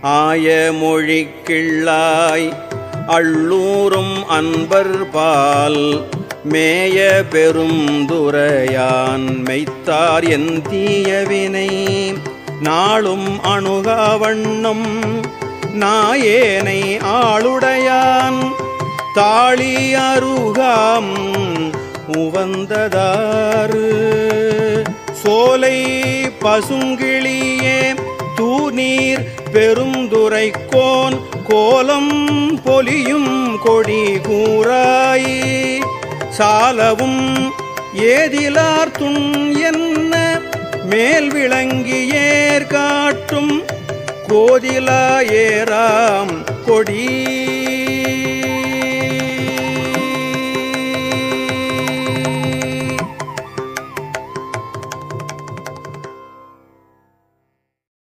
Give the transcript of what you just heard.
ஆய மொழிக்கிள்ளாய் அள்ளூரும் அன்பர் பால் மேய பெருந்துரையான் மெய்த்தார் என் தீயவினை. நாளும் அணுகாவண்ணம் நாயேனை ஆளுடையான். தாளி அருகாம் உவந்ததாறு. சோலை பசுங்கிளியே தூநீர் பெருந்துரைக்கோன் கோலம் பொலியும் கொடி கூறாய். சாலவும் ஏதிலார் துண் என்ன மேல் விளங்கியேர் காட்டும். கோதிலா ஏராம் கொடி.